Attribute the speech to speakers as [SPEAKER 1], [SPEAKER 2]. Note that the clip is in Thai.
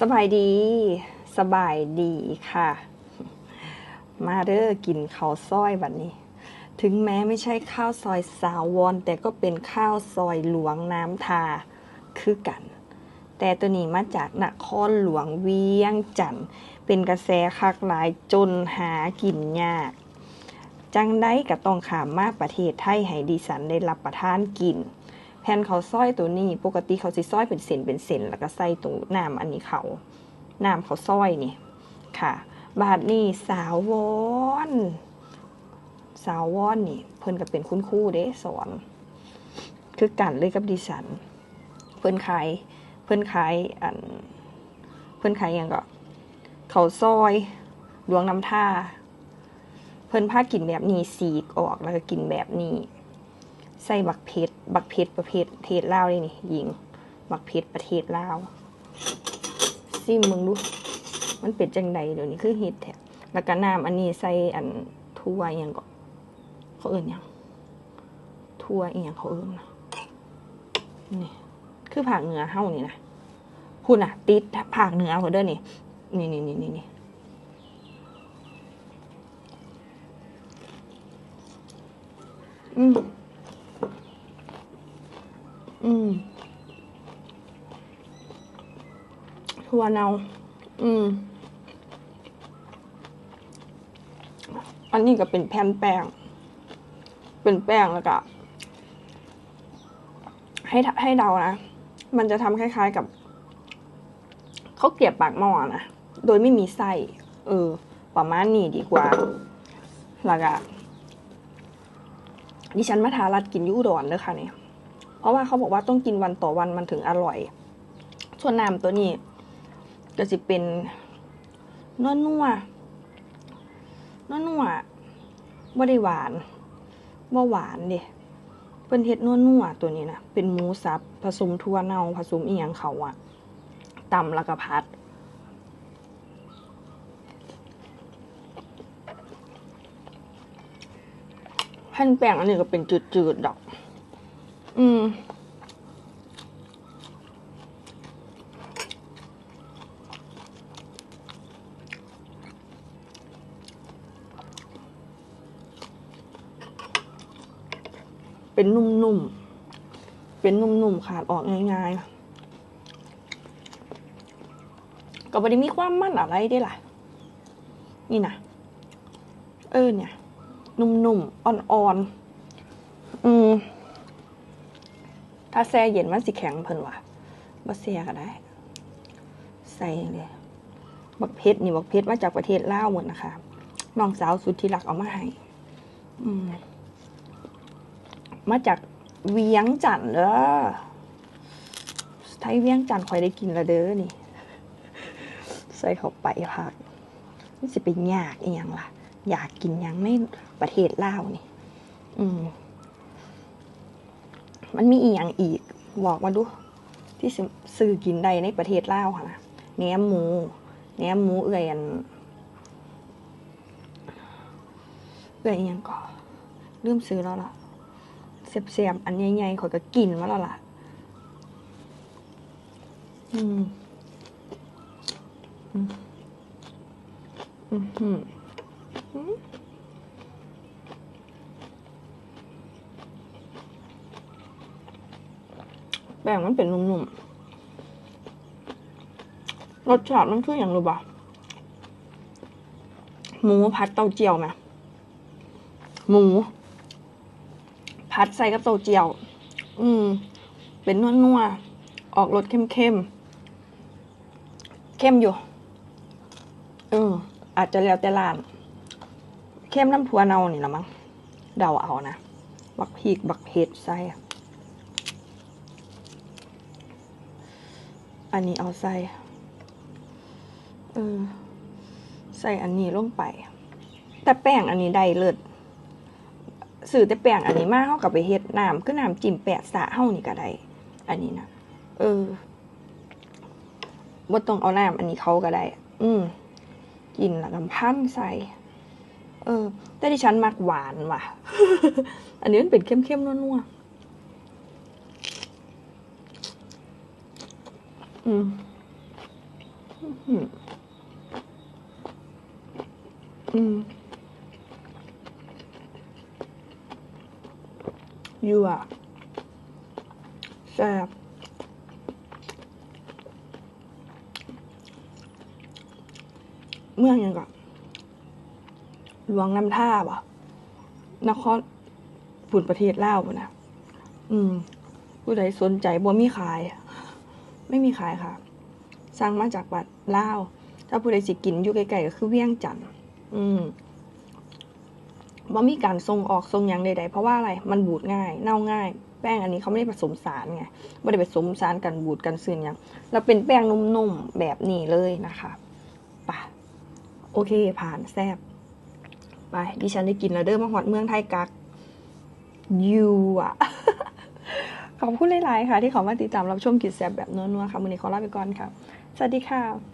[SPEAKER 1] สบายดี สบายดีค่ะ มาเด้อกินข้าวซอยบัดนี้ ถึงแม้ไม่ใช่ข้าวซอยสาววอน แต่ก็เป็นข้าวซอยหลวงน้ำทาคือกัน แต่ตัวนี้มาจากนครหลวงเวียงจันทน์เป็นกระแสคักหลายจนหากินยาก จังได้ก็ต้องขามมาประเทศไทยให้ดิฉันได้รับประทานกิน แผ่นเขาวซอยตัวนี้ ปกติเขาสิซอยเป็นเส้นเป็นเส้นแล้วก็ใส่ตัวน้ำอันนี้เขาน้ำเขาวซอยนี่ค่ะ บาทนี่สาววอนสาววอนนี่ เพิ่นก็เป็นคุณครูเด้สอน คือกันเลยกับดิฉัน เพิ่นขายเพิ่นขายอัน เพิ่นขายยังก็เขาวซอยหลวงน้ำท่า เพิ่นพากินแบบนี้สีกออกแล้วก็กินแบบนี้ ใส่บักเพชรบักเพชรประเภทเทศลาวเลยนี่ยิง บักเพชรประเทศลาวซิมมึงดู มันเป็นจังใดเดี๋ยวนี้คือฮิตแท้แล้วก็น้ำอันนี้ใส่อันทั่วอหยังก็เขาเอื่นยังทั่วอีหยังเขาเอื่นนะนี่ คือผักเหนือเฮานี่นะคุณอะ ติดผักเหนือเขาเด้อนี่นี่นี่นี่นี่นี่อืม อืมถั่วเนาอืม อันนี้ก็เป็นแผ่นแป้ง เป็นแป้งแล้วก็ ให้ให้เดานะ มันจะทำคล้ายๆกับเขาเกรียบปากหม้อนะ โดยไม่มีไส้ เออ ประมาณนี้ดีกว่า แล้วก็ดิฉันมาทารัดกินยูอุดอนเด้อค่ะเนี่ย เพราะว่าเขาบอกว่าต้องกินวันต่อวันมันถึงอร่อย ส่วนน้ำตัวนี้ ก็จะเป็นนัวนัวนัวนัวบ่ได้หวานบ่หวานเด้เป็นเฮ็ดนัวนัวตัวนี้นะเป็นหมูสับผสมทั่วเน่าผสมอีหยังเขาอะตำแล้วก็พัดแผ่นแป้งอันนี้ก็เป็นจืดๆดอก อืม เป็นนุ่มๆ เป็นนุ่มๆ ขาดออกง่ายๆ ก็ไม่ได้มีความมั่นอะไรได้ล่ะ นี่นะเออเนี่ย นุ่มๆ อ่อนๆ อืม ถ้าแช่เย็นมันสิแข็งเพิ่นว่ะบ่แช่ก็ได้ ใส่เลยบักเพชรนี่บักเพชรมาจากประเทศลาวหมดนะคะน้องสาวสุดที่รักเอามาให้อืมมาจากเวียงจันทน์เด้อไทยเวียงจันทน์คอยได้กินละเด้อนี่ ใส่เข้าไปค่ะนี่สิเป็นยากอีหยังล่ะ อยากกินยังในประเทศลาวนี่ อืม มันมีอีกอย่างอีก บอกมาดู ที่ซื้อกินได้ในประเทศลาวค่ะนะแหนมหมูแหนมหมูเอื่อยอันเอื่อยอหยังก็ลืมซื้อแล้วล่ะเสียบๆอันใหญ่ๆขอยก็กินมาแล้วล่ะ อืมอืมอืมอืมอืม แป้งมันเป็นนุ่มๆ รสชาติมันคืออย่างรู้ป่ะหมูผัดเต้าเจี้ยวไหมหมู ผัดใส่กับเต้าเจี้ยว อืม เป็นนัวๆ ออกรสเข้มๆ เข้มอยู่ เออ อาจจะแล้วแต่ร้าน เข้มน้ำทัวเนานี่ละมั้ง เดาเอานะ บักพริกบักเผ็ดใส่ อันนี้เอาใส่ เออ ใส่อันนี้ลงไป แต่แป้งอันนี้ได้เลิศสื่อแต่แป้งอันนี้มาเข้ากับไปเฮ็ดน้ำคือน้ำจิ้มแปะสะเฮานี่ก็ได้ อันนี้นะ เออบ่ต้องเอาน้ำอันนี้เขาก็ได้ อืมกินล้วน้ำพันใส่ เออ แต่ที่ฉันมักหวานว่ะ อันนี้มันเป็นเข้มๆนัวๆ อืมอืมอืมอยู่อะแซ่บเมืองยังก่อนหลวงน้ำท่าบ่นครปุ่นประเทศลาวบ่นะ อืม ผู้ใดสนใจบ่มีขาย ไม่มีขายค่ะ สั่งมาจากบัตรลาว ถ้าผู้ใดสิกินอยู่ไกลๆก็คือเวียงจันทน์อืมบ่มีการส่งออกส่งหยังใดๆ เพราะว่าอะไร มันบูดง่าย เน่าง่าย แป้งอันนี้เขาไม่ได้ผสมสารไง ไม่ได้ผสมสารกันบูดกันซึนหยังแล้วเป็นแป้งนุ่มๆ แบบนี้เลยนะคะปะโอเค ผ่านแซบไป ดิฉันได้กินแล้วเด้อมาหอดเมืองไทยกักยูอะ ขอบคุณหลาย ๆ ค่ะ ที่เขอมาติดตามรับชมกิจแซบแบบนัวๆค่ะมือนี้ขอลาไปก่อนค่ะ สวัสดีค่ะ